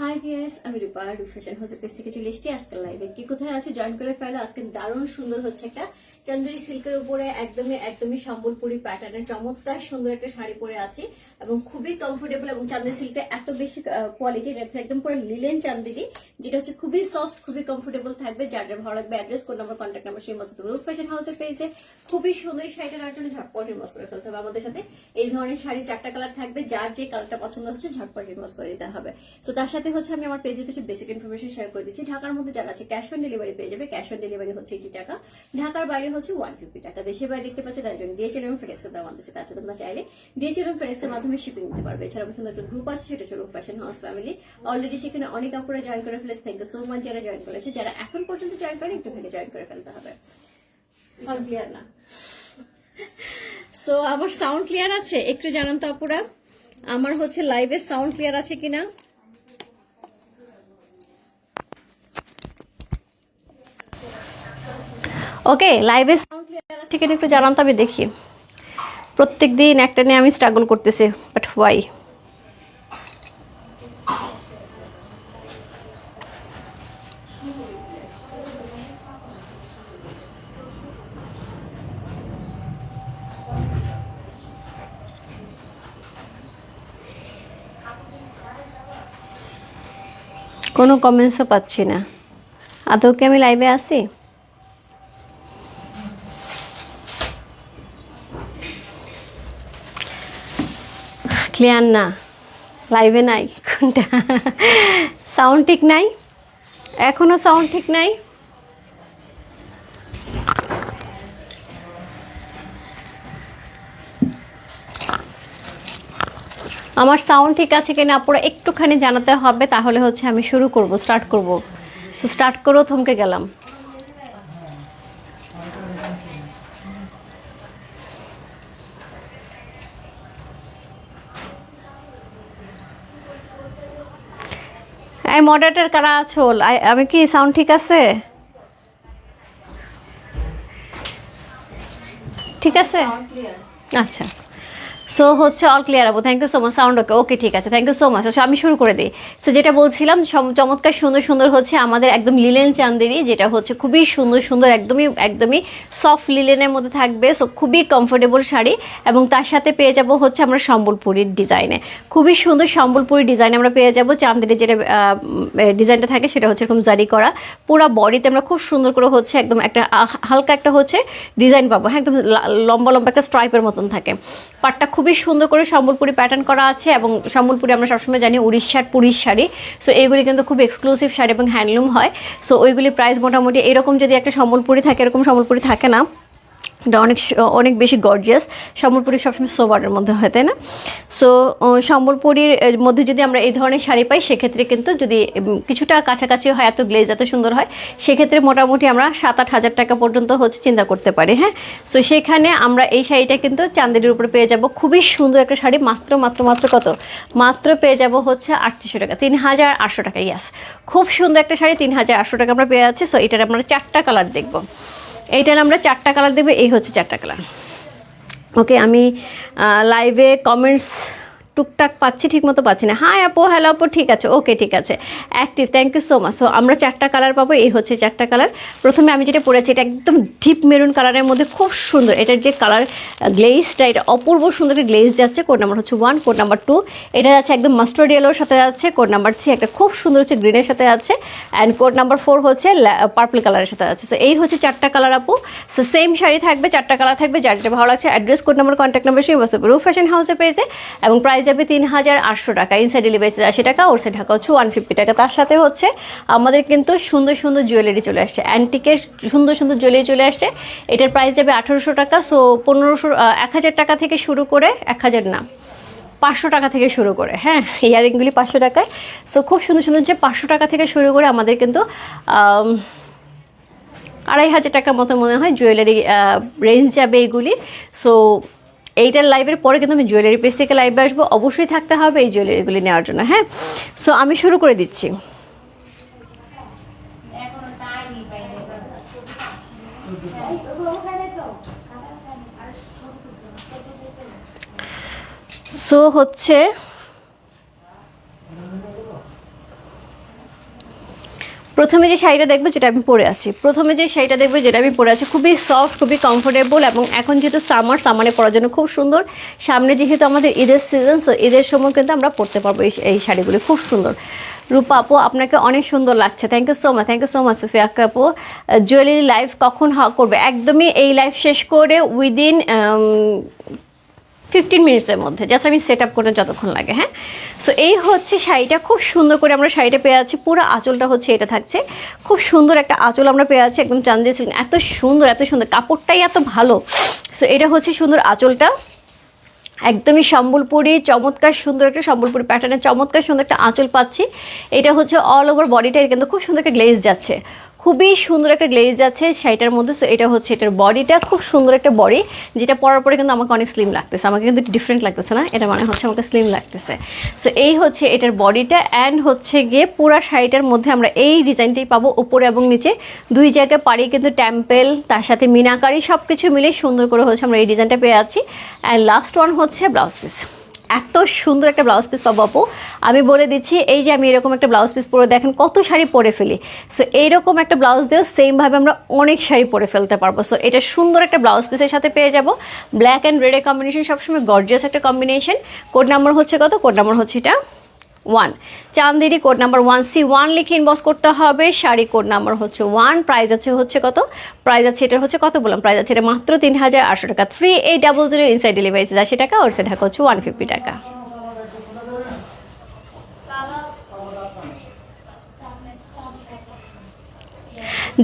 High viewers আমি রূপা রূপ fashion হাউসের পেজ থেকে চলে এসেছি। আজকাল লাইভে কি কোথায় আছে? জয়েন করে ফেলো। আজকে দারুণ সুন্দর হচ্ছে একটা চন্দ্রী সিল্কের উপরে একদমই একদমই সম্বলপুরি প্যাটার্নের চমৎকার সুন্দর একটা শাড়ি পরে আছি এবং খুবই কমফোর্টেবল এবং চান্দেরি সিল্কটা এত বেশি কোয়ালিটির একদম পুরো লিলেন চান্দেরি যেটা হচ্ছে খুবই সফট খুবই কমফোর্টেবল থাকবে। যার যার ভালো লাগবে address code number contact number সেই মতো রূপ ফ্যাশন হাউসের পেজে। খুবই সুন্দর শাড়িটা নেওয়ার জন্য ঝটপট ইনভেস্ট করে ফেলতে হবে আমাদের সাথে। এই ধরনের শাড়ি চারটা কালার থাকবে, যার যে কালারটা পছন্দ হচ্ছে ঝটপট ইনভেস্ট করে দিতে হবে। তো তার সাথে হচ্ছে আমি আমার পেজে কিছু বেসিক ইনফরমেশন শেয়ার করে দিচ্ছি। ঢাকার মধ্যে যারা আছে ক্যাশ অন ডেলিভারি পেয়ে যাবে। ক্যাশ অন ডেলিভারি হচ্ছে এইটি টাকা। ঢাকার বাইরে হচ্ছে ওয়ান ফিফটি টাকা। দেশের বাইরে দেখতে পাচ্ছে তার জন্য ডিএচএল এবং ফ্রেক্সের দাম আমাদের কাছে তোমরা চাইলে ডিএচএল এবং ফ্রেক্সের মাধ্যমে শিপিং নিতে পারবে। এছাড়া আমার সুন্দর একটা গ্রুপ আছে, সেটা হচ্ছে ফ্যাশন হাউস ফ্যামিলি অলরেডি সেখানে অনেক আপুরা জয়েন করে ফেলেছে। থ্যাংক ইউ সো মাচ যারা জয়েন করেছে। যারা এখন পর্যন্ত জয়েন করে একটু ভেবে জয়েন করে ফেলতে হবে। ক্লিয়ার না? সো আমার সাউন্ড ক্লিয়ার আছে? একটু জানান তো আপুরা। আমার হচ্ছে লাইভে সাউন্ড ক্লিয়ার আছে কিনা? ওকে লাইভে সাউন্ড ক্লিয়ার আছে কিনা একটু জানান তো, আমি দেখি। প্রত্যেক দিন একটা নিয়ে আমি স্ট্রাগল করতেছি বাট হোয়াই কোনো কমেন্টসও পাচ্ছি না। আদৌ কি আমি লাইভে আছি? ক্লিয়ার না। লাইভে নাই। কোনটা? সাউন্ড ঠিক নাই? এখনও সাউন্ড ঠিক নাই? আমার সাউন্ড ঠিক আছে কিনা আপনারা একটুখানি জানাতে হবে, তাহলে হচ্ছে আমি শুরু করব স্টার্ট করব। সো স্টার্ট করেও থমকে গেলাম। এই মডারেটর কারা আছো? আই- আমি কি সাউন্ড ঠিক আছে? ঠিক আছে? আচ্ছা। সো হচ্ছে all clear Abu. Thank you so much sound okay okay ঠিক আছে। থ্যাংক ইউ সো মাচ আচ্ছা আমি শুরু করে দিই। সো যেটা বলছিলাম চমৎকার, সুন্দর সুন্দর হচ্ছে আমাদের একদম লিলেন চান্দেরি যেটা হচ্ছে খুবই সুন্দর সুন্দর, একদমই একদমই সফট লিলেনের মধ্যে থাকবে। সো খুবই কমফোর্টেবল শাড়ি এবং তার সাথে পেয়ে যাব হচ্ছে আমরা সম্বলপুরীর ডিজাইনে খুবই সুন্দর সম্বলপুরি ডিজাইন আমরা পেয়ে যাব। চান্দেরি যেটা ডিজাইনটা থাকে, সেটা হচ্ছে এরকম জারি করা। পুরো বডিতে আমরা খুব সুন্দর করে হচ্ছে একদম একটা হালকা একটা হচ্ছে ডিজাইন পাবো। হ্যাঁ একদম লম্বা লম্বা একটা স্ট্রাইপের মতন থাকে। পাটটা খুবই সুন্দর করে সম্বলপুরি প্যাটার্ন করা আছে এবং সম্বলপুরি আমরা সবসময় জানি উড়িষ্যার পুরীর শাড়ি। সো এইগুলি কিন্তু খুব এক্সক্লুসিভ শাড়ি এবং হ্যান্ডলুম হয়। সো ওইগুলি প্রাইস মোটামুটি এরকম যদি একটা সম্বলপুরি থাকে, এরকম সম্বলপুরি থাকে না। এটা অনেক অনেক বেশি গর্জিয়াস সম্বলপুরি সবসময় সোবারের মধ্যে হয়, তাই না? সো সম্বলপুরীর মধ্যে যদি আমরা এই ধরনের শাড়ি পাই, সেক্ষেত্রে কিন্তু যদি কিছুটা কাছাকাছি হয়, এত গ্লেজ এত সুন্দর হয়, সেক্ষেত্রে মোটামুটি আমরা সাত আট হাজার টাকা পর্যন্ত হচ্ছে চিন্তা করতে পারি হ্যাঁ? সো সেখানে আমরা এই শাড়িটা কিন্তু চান্দেরির উপরে পেয়ে যাব। খুবই সুন্দর একটা শাড়ি, মাত্র মাত্র মাত্র কত? মাত্র পেয়ে যাব হচ্ছে আটত্রিশশো টাকা, তিন হাজার আটশো টাকা ইয়াস খুব সুন্দর একটা শাড়ি, তিন হাজার আটশো টাকা আমরা পেয়ে যাচ্ছি। সো এটার আমরা চারটা কালার দেখব। এইটার আমরা চারটা কালার দেবো এই হচ্ছে চারটা কালার ওকে আমি লাইভে কমেন্টস টুকটাক পাচ্ছি ঠিক মতো পাচ্ছি না। হ্যাঁ আপু হ্যালো আপু, ঠিক আছে ওকে ঠিক আছে। Active thank you so much so আমরা চারটা কালার পাবো, এই হচ্ছে চারটা কালার প্রথমে আমি যেটা পরেছি, এটা একদম ডিপ মেরুন কালারের মধ্যে খুব সুন্দর। এটার যে কালার গ্লেজটা এটা অপূর্ব সুন্দর গ্লেজ যাচ্ছে। কোড নাম্বার হচ্ছে ওয়ান কোড নাম্বার টু এটা যাচ্ছে একদম মাস্টার্ড ইয়েলোর সাথে যাচ্ছে। কোড নাম্বার থ্রি একটা খুব সুন্দর হচ্ছে গ্রিনের সাথে যাচ্ছে। অ্যান্ড কোড নাম্বার ফোর হচ্ছে পার্পল কালারের সাথে যাচ্ছে। সো এই হচ্ছে চারটা কালার আপু। সো সেম শাড়ি থাকবে, চারটা কালার থাকবে, যার যেটা ভালো লাগছে। Address code number contact number সেই বস্তু রুফ ফ্যাশন হাউসে পেয়েছে। এবং প্রাইস যাবে তিন হাজার আটশো টাকা। ইনসাইড ডেলিভারি আশি টাকা ওর সাইড ঢাকা হচ্ছে ওয়ান ফিফটি টাকা। তার সাথে হচ্ছে আমাদের কিন্তু সুন্দর সুন্দর জুয়েলারি চলে আসছে। অ্যান্টিকের সুন্দর সুন্দর জুয়েলারি চলে আসছে। এটার প্রাইস যাবে আঠারোশো টাকা সো পনেরোশো এক হাজার টাকা থেকে শুরু করে এক হাজার না, পাঁচশো টাকা থেকে শুরু করে হ্যাঁ ইয়ারিংগুলি পাঁচশো টাকায়। সো খুব সুন্দর সুন্দর যে পাঁচশো টাকা থেকে শুরু করে আমাদের কিন্তু আড়াই হাজার টাকার মতো মনে হয় জুয়েলারি রেঞ্জ যাবে এগুলি। সো এইটার লাইভের পরে কিন্তু আমি জুয়েলারি পেজ থেকে লাইভে আসব। অবশ্যই থাকতে হবে এই জুয়েলারিগুলি নেওয়ার জন্য হ্যাঁ? সো আমি শুরু করে দিচ্ছি। সো হচ্ছে প্রথমে যে শাড়িটা দেখব যেটা আমি পরে আছি। প্রথমে যে শাড়িটা দেখব যেটা আমি পরে আছি, খুবই সফট খুবই কমফোর্টেবল এবং এখন যেহেতু সামার সামারে পরার জন্য খুব সুন্দর। সামনে যেহেতু আমাদের ঈদের সিজন সো ঈদের সময় কিন্তু আমরা পরতে পারব এই এই শাড়িগুলি। খুব সুন্দর। রূপা আপু, আপনাকে অনেক সুন্দর লাগছে। Thank you so much thank you so much Sufia আপু। জুয়েলারি লাইভ কখন করবে? একদমই এই লাইভ শেষ করে উইদিন ফিফটিন মিনিটসের মধ্যে। জাস্ট আমি সেট আপ করতে যতক্ষণ লাগে হ্যাঁ? সো এই হচ্ছে শাড়িটা। খুব সুন্দর করে আমরা শাড়িটা পেয়ে আছি। পুরো আঁচলটা হচ্ছে এটা থাকছে। খুব সুন্দর একটা আঁচল আমরা পেয়ে আছি একদম চান্দি সিল্ক এত সুন্দর এত সুন্দর। কাপড়টাই এত ভালো। সো এটা হচ্ছে সুন্দর আঁচলটা। একদমই সম্বলপুরি, চমৎকার সুন্দর একটা সম্বলপুরি প্যাটার্নের চমৎকার সুন্দর একটা আঁচল পাচ্ছি। এটা হচ্ছে অল ওভার বডিটা কিন্তু খুব সুন্দর একটা গ্লেজ যাচ্ছে। খুবই সুন্দর একটা গ্লেজ আছে শাড়িটার মধ্যে সো এটা হচ্ছে এটার বডিটা, খুব সুন্দর একটা বডি, যেটা পরার পরে কিন্তু আমাকে অনেক স্লিম লাগতেছে। আমাকে কিন্তু ডিফারেন্ট লাগতেছে না, এটা মানে হচ্ছে আমাকে স্লিম লাগতেছে। সো এই হচ্ছে এটার বডিটা অ্যান্ড হচ্ছে গিয়ে পুরো শাড়িটার মধ্যে আমরা এই ডিজাইনটাই পাবো উপরে এবং নিচে। দুই জায়গায় পাড়ি কিন্তু টেম্পেল তার সাথে মিনাকারি সব কিছু মিলে সুন্দর করে হচ্ছে আমরা এই ডিজাইনটা পেয়ে যাচ্ছি অ্যান্ড লাস্ট ওয়ান হচ্ছে ব্লাউজ পিস এত সুন্দর একটা ব্লাউজ পিস পাবো আপু। আমি বলে দিচ্ছি, এই যে আমি এরকম একটা ব্লাউজ পিস পরে দেখেন কত শাড়ি পরে ফেলি। সো এইরকম একটা ব্লাউজ দিয়েও সেমভাবে আমরা অনেক শাড়ি পরে ফেলতে পারব। সো এটা সুন্দর একটা ব্লাউজ পিসের সাথে পেয়ে যাব। ব্ল্যাক অ্যান্ড রেডের কম্বিনেশন সবসময় গর্জিয়াস একটা কম্বিনেশন কোড নাম্বার হচ্ছে কত? কোড নাম্বার হচ্ছে এটা। One Chanderi code number one C one লিখে ইনবক্স করতে হবে। শাড়ি কোড নাম্বার হচ্ছে ওয়ান প্রাইস আছে হচ্ছে কত? প্রাইস আছে এটা হচ্ছে কত বললাম? প্রাইস আছে এটা মাত্র তিন হাজার আটশো টাকা। Three eight double zero inside delivery আশি টাকা ওর সে ঢাকা হচ্ছে ওয়ান ফিফটি টাকা।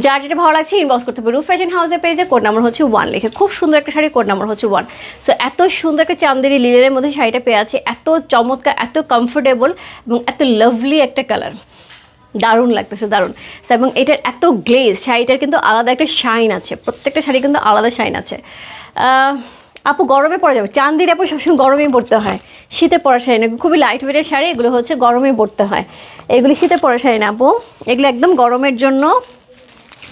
যার যেটা ভালো লাগছে ইনবক্স করতে হবে। রুফ ফ্যাশন হাউসের পেজে কোড নাম্বার হচ্ছে ওয়ান লিখে খুব সুন্দর একটা শাড়ি কোড নাম্বার হচ্ছে ওয়ান সো এত সুন্দর একটা চান্দেরি লিলের মধ্যে শাড়িটা পেয়ে আছে। এত চমৎকার, এত কমফোর্টেবল এবং এত লাভলি একটা কালার দারুণ লাগতেছে, দারুণ। এবং এটার এত গ্লেজ শাড়িটার কিন্তু আলাদা একটা শাইন আছে। প্রত্যেকটা শাড়ি কিন্তু আলাদা শাইন আছে। আপু গরমে পরা যাবে। চান্দির আপু সবসময় গরমেই পড়তে হয়। শীতে পরা শাড়ি না, খুবই লাইট ওয়েটের শাড়ি। এগুলো হচ্ছে গরমেই পড়তে হয়। এগুলি শীতে পরা শাড়ি না, আপু। এগুলো একদম গরমের জন্য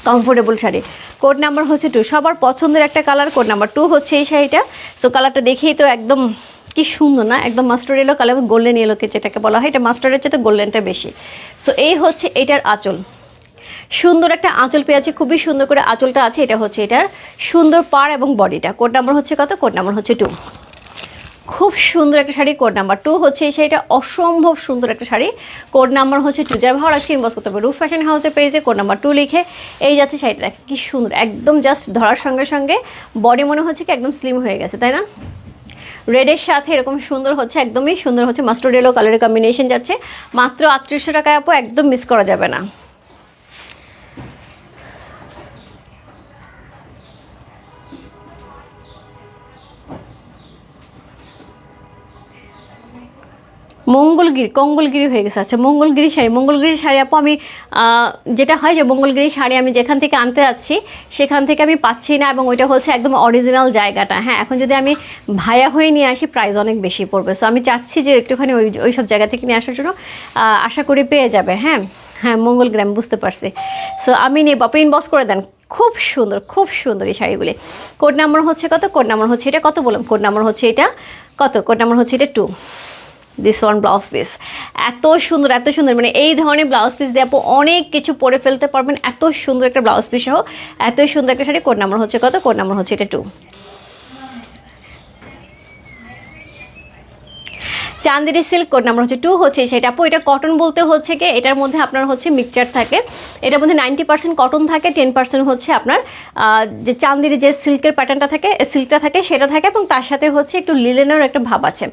কমফোর্টেবল শাড়ি। কোড নাম্বার হচ্ছে টু সবার পছন্দের একটা কালার কোড নাম্বার টু হচ্ছে এই শাড়িটা। সো কালারটা দেখেই তো একদম কি সুন্দর না? একদম মাস্টার এলো কালার গোল্ডেন এলোকে যেটাকে বলা হয়, এটা মাস্টারের চেয়ে গোল্ডেনটা বেশি। সো এই হচ্ছে এটার আঁচল। সুন্দর একটা আঁচল পেয়ে আছে খুবই সুন্দর করে আঁচলটা আছে, এটা হচ্ছে এটার সুন্দর পার এবং বডিটা। কোড নাম্বার হচ্ছে কত? কোড নাম্বার হচ্ছে টু খুব সুন্দর একটা শাড়ি কোড নাম্বার টু হচ্ছে এই শাড়িটা অসম্ভব সুন্দর একটা শাড়ি। কোড নাম্বার হচ্ছে টু যার ভালো লাগছে ইনবক্স করতে হবে রুফ ফ্যাশন হাউসের পেজে কোড নাম্বার টু লিখে এই যাচ্ছে শাড়িটা। দেখেন কি সুন্দর, একদম জাস্ট ধরার সঙ্গে সঙ্গে বডি মনে হচ্ছে কি একদম স্লিম হয়ে গেছে, তাই না? রেডের সাথে এরকম সুন্দর হচ্ছে, একদমই সুন্দর হচ্ছে মাস্টার্ড ইয়েলো কালারের কম্বিনেশন যাচ্ছে। মাত্র আটত্রিশশো টাকায় আপু, একদম মিস করা যাবে না। মঙ্গলগিরি, কঙ্গলগিরি হয়ে গেছে। আচ্ছা মঙ্গলগিরি শাড়ি মঙ্গলগিরি শাড়ি আপু, আমি যেটা হয় যে মঙ্গলগিরি শাড়ি আমি যেখান থেকে আনতে যাচ্ছি, সেখান থেকে আমি পাচ্ছি না এবং ওইটা হচ্ছে একদম অরিজিনাল জায়গাটা। হ্যাঁ এখন যদি আমি ভায়া হয়ে নিয়ে আসি প্রাইস অনেক বেশি পড়বে। সো আমি চাচ্ছি যে একটুখানি ওই ওই সব জায়গা থেকে নিয়ে আসার জন্য আশা করি পেয়ে যাবে। হ্যাঁ হ্যাঁ মঙ্গলগ্রাম, বুঝতে পারছি। সো আমি নেব, আপনি ইনবক্স করে দেন। খুব সুন্দর খুব সুন্দর এই শাড়িগুলি। কোড নাম্বার হচ্ছে কত? কোড নাম্বার হচ্ছে এটা কত বললাম? কোড নাম্বার হচ্ছে এটা কত? কোড নাম্বার হচ্ছে এটা two this one blouse piece এত সুন্দর এত সুন্দর মানে এই ধরনের ব্লাউজ পিস দিয়ে আপু অনেক কিছু পরে ফেলতে পারবেন। এত সুন্দর একটা ব্লাউজ পিস সহ, এত সুন্দর একটা শাড়ি কোড নাম্বার হচ্ছে কত? কোড নাম্বার হচ্ছে এটা two Chanderi silk code number হচ্ছে টু হচ্ছে সেটা। আপু, এটা কটন বলতে হচ্ছে কি? এটার মধ্যে আপনার হচ্ছে মিক্সচার থাকে। এটার মধ্যে নাইনটি পার্সেন্ট কটন থাকে টেন পার্সেন্ট হচ্ছে আপনার যে চান্দেরি যে সিল্কের প্যাটার্নটা থাকে সিল্কটা থাকে, সেটা থাকে এবং তার সাথে হচ্ছে একটু লিলেনের একটা ভাব আছে।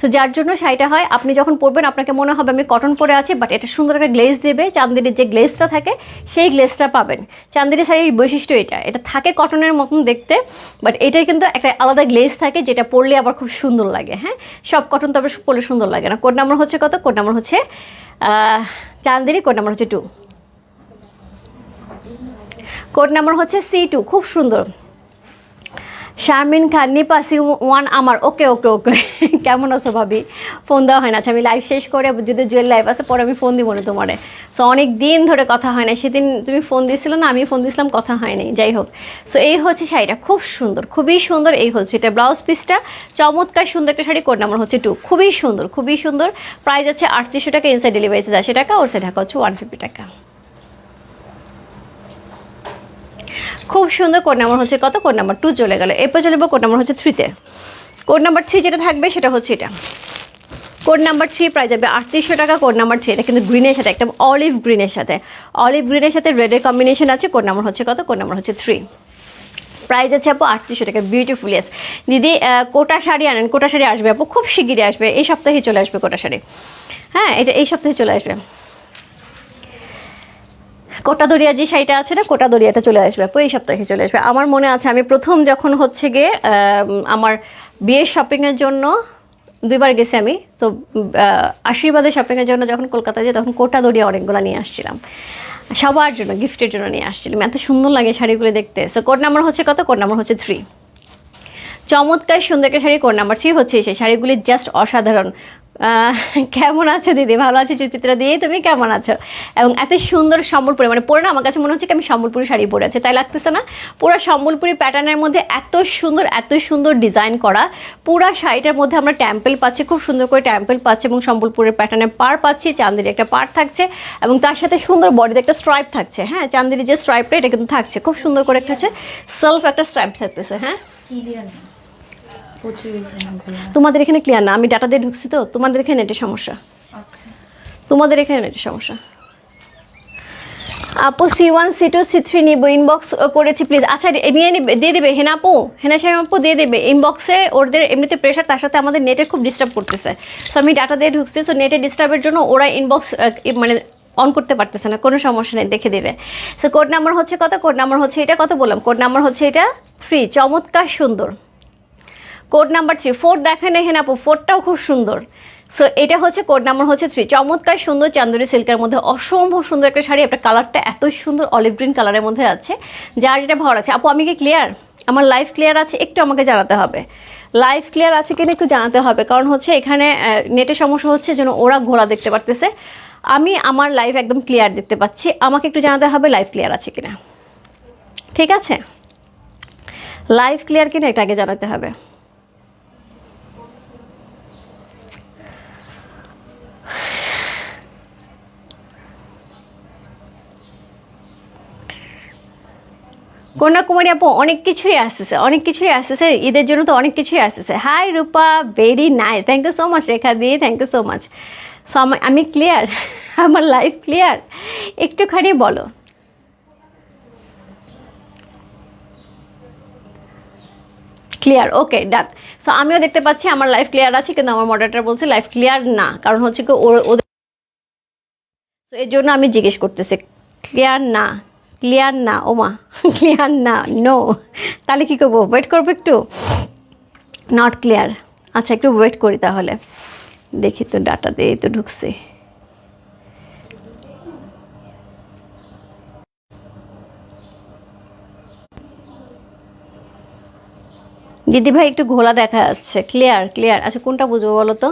তো যার জন্য শাড়িটা হয়, আপনি যখন পরবেন, আপনাকে মনে হবে আমি কটন পরে আছি বাট এটা সুন্দর একটা গ্লেজ দেবে। চান্দেরির যে গ্লেজটা থাকে, সেই গ্লেজটা পাবেন। চান্দেরি শাড়ির বৈশিষ্ট্য এটা। এটা থাকে কটনের মতন দেখতে বাট এটাই কিন্তু একটা আলাদা গ্লেজ থাকে, যেটা পরলে আবার খুব সুন্দর লাগে হ্যাঁ? সব কটন তবে পরলে সুন্দর লাগে না। কোড নাম্বার হচ্ছে কত? কোড নাম্বার হচ্ছে চান্দেরি, কোড নাম্বার হচ্ছে টু। কোড নাম্বার হচ্ছে সি টু, খুব সুন্দর। শারমিন খান নিপাসি ওয়ান, আমার, ওকে ওকে ওকে। কেমন আছো ভাবি? ফোন দেওয়া হয় না। আচ্ছা আমি লাইভ শেষ করে, যদি জুয়েল লাইভ আছে, পরে আমি ফোন দিব না তোমারে। সো অনেক দিন ধরে কথা হয় না। সেদিন তুমি ফোন দিয়েছিলে না আমি ফোন দিয়েছিলাম, কথা হয়নি যাই হোক। সো এই হচ্ছে শাড়িটা। খুব সুন্দর, খুবই সুন্দর এই হচ্ছে। এটা ব্লাউজ পিসটা চমৎকার সুন্দর একটা শাড়ি কোড নাম্বার হচ্ছে টু খুবই সুন্দর খুবই সুন্দর। প্রাইস আছে আটত্রিশশো টাকা ইনসাইড ডেলিভারি আছে আশি টাকা ওর সে টাকা হচ্ছে ওয়ান ফিফটি টাকা। খুব সুন্দর কোড নাম্বার হচ্ছে কত? কোড নাম্বার টু চলে গেল। এরপর চলে যাব কোড নাম্বার হচ্ছে থ্রিতে কোড নাম্বার থ্রি যেটা থাকবে সেটা হচ্ছে এটা। কোড নাম্বার থ্রি প্রাইস যাবে আটত্রিশশো টাকা কোড নাম্বার থ্রি এটা কিন্তু গ্রিনের সাথে একটা অলিভ গ্রিনের সাথে। অলিভ গ্রিনের সাথে রেডের কম্বিনেশন আছে কোড নাম্বার হচ্ছে কত? কোড নাম্বার হচ্ছে থ্রি প্রাইস আছে আপু আটত্রিশশো টাকা বিউটিফুল ইয়াস দিদি কোটা শাড়ি আনেন, কোটা শাড়ি আসবে আপু, খুব শিগগিরই আসবে, এই সপ্তাহে চলে আসবে কোটা শাড়ি। হ্যাঁ এটা এই সপ্তাহে চলে আসবে। কোটা দরিয়া যে শাড়িটা আছে না কোটা দরিয়াটা চলে আসবে আপু এই সপ্তাহে চলে আসবে। আমার মনে আছে, আমি প্রথম যখন হচ্ছে গিয়ে আমার বিয়ের শপিংয়ের জন্য দুইবার গেছি আমি, তো আশীর্বাদের শপিংয়ের জন্য যখন কলকাতায় যাই, তখন কোটা দরিয়া অনেকগুলো নিয়ে আসছিলাম। সবার জন্য গিফটের জন্য নিয়ে আসছিলাম। এত সুন্দর লাগে শাড়িগুলো দেখতে। সো কোড নাম্বার হচ্ছে কত? কোড নাম্বার হচ্ছে থ্রি চমৎকার সুন্দর শাড়ি কোড নাম্বার থ্রি হচ্ছে সেই শাড়িগুলি জাস্ট অসাধারণ। কেমন আছো দিদি? ভালো আছো সুচিত্রা দিয়ে তুমি কেমন আছো? এবং এত সুন্দর সম্বলপুরি মানে পরে না আমার কাছে মনে হচ্ছে কি আমি সম্বলপুরি শাড়ি পরে আছি, তাই লাগতেছে না? পুরো সম্বলপুরি প্যাটার্নের মধ্যে এত সুন্দর এত সুন্দর ডিজাইন করা, পুরো শাড়িটার মধ্যে আমরা ট্যাম্পেল পাচ্ছি, খুব সুন্দর করে ট্যাম্পেল পাচ্ছি এবং সম্বলপুরের প্যাটার্নের পার পাচ্ছি, চান্দির একটা পার থাকছে এবং তার সাথে সুন্দর বডিতে একটা স্ট্রাইপ থাকছে হ্যাঁ? চান্দির যে স্ট্রাইপটা এটা কিন্তু থাকছে, খুব সুন্দর করে একটা হচ্ছে সেলফ একটা স্ট্রাইপ থাকতেছে হ্যাঁ ক্লিয়ার না প্রচুর এখানে তোমাদের এখানে ক্লিয়ার না? আমি ডাটা দিয়ে ঢুকছি তো। তোমাদের এখানে নেটের সমস্যা। আচ্ছা। তোমাদের এখানে নেটের সমস্যা। আপু C one C two C three নিবো। ইনবক্স করেছি প্লিজ আচ্ছা নিয়ে নিবে দিয়ে দেবে। হেনা আপু হেনা সাহেব আপু দিয়ে দেবে। ইনবক্সে ওদের এমনিতে প্রেশার তার সাথে আমাদের নেটের খুব ডিস্টার্ব করতেছে। সো আমি ডাটা দিয়ে ঢুকছি সো নেটে ডিস্টার্বের জন্য ওরা ইনবক্স মানে অন করতে পারতেছে না। কোনো সমস্যা নেই দেখে দেবে। সো কোড নাম্বার হচ্ছে কত? কোড নাম্বার হচ্ছে এটা কত বললাম? কোড নাম্বার হচ্ছে এটা? থ্রি চমৎকার সুন্দর। কোড নাম্বার থ্রি, ফোর দেখেন এখানে আপু ফোরটাও খুব সুন্দর। সো এটা হচ্ছে কোড নাম্বার হচ্ছে থ্রি। চমৎকার সুন্দর চান্দুরি সিল্কের মধ্যে, অসম্ভব সুন্দর একটা শাড়ি। একটা কালারটা এত সুন্দর অলিভ গ্রিন কালারের মধ্যে আছে। যার যেটা ভালো আছে আপু, আমি কি ক্লিয়ার আমার লাইফ ক্লিয়ার আছে? একটু আমাকে জানাতে হবে। লাইফ ক্লিয়ার আছে কিনা একটু জানাতে হবে। কারণ হচ্ছে এখানে নেটের সমস্যা হচ্ছে যেন ওরা ঘোলা দেখতে পারতেছে। আমি আমার লাইফ একদম ক্লিয়ার দেখতে পাচ্ছি। আমাকে একটু জানাতে হবে লাইফ ক্লিয়ার আছে কিনা। ঠিক আছে? লাইফ ক্লিয়ার কিনা, এটা আগে জানাতে হবে। কন্যাকুমারী আপু, অনেক কিছুই আসতেছে অনেক কিছুই আসতেছে ঈদের জন্য তো অনেক কিছুই আসতেছে hi Rupa very nice thank you so much Rekha the thank you so much so আমি ক্লিয়ার আমার লাইফ ক্লিয়ার একটুখানি বলো। ক্লিয়ার ওকে ডান সো আমিও দেখতে পাচ্ছি আমার লাইফ ক্লিয়ার আছে, কিন্তু আমার মডারেটার বলছে লাইফ ক্লিয়ার না, কারণ হচ্ছে কি ওদের তো এর জন্য আমি জিজ্ঞেস করতেছি ক্লিয়ার না? ক্লিয়ার না ওমা ক্লিয়ার না নো তাহলে কী করব? ওয়েট করব একটু? নট ক্লিয়ার আচ্ছা একটু ওয়েট করি তাহলে। দেখি তো ডাটা দিয়ে তো ঢুকছে। দিদি ভাই একটু ঘোলা দেখা যাচ্ছে। ক্লিয়ার ক্লিয়ার আচ্ছা কোনটা বুঝব বলো তো?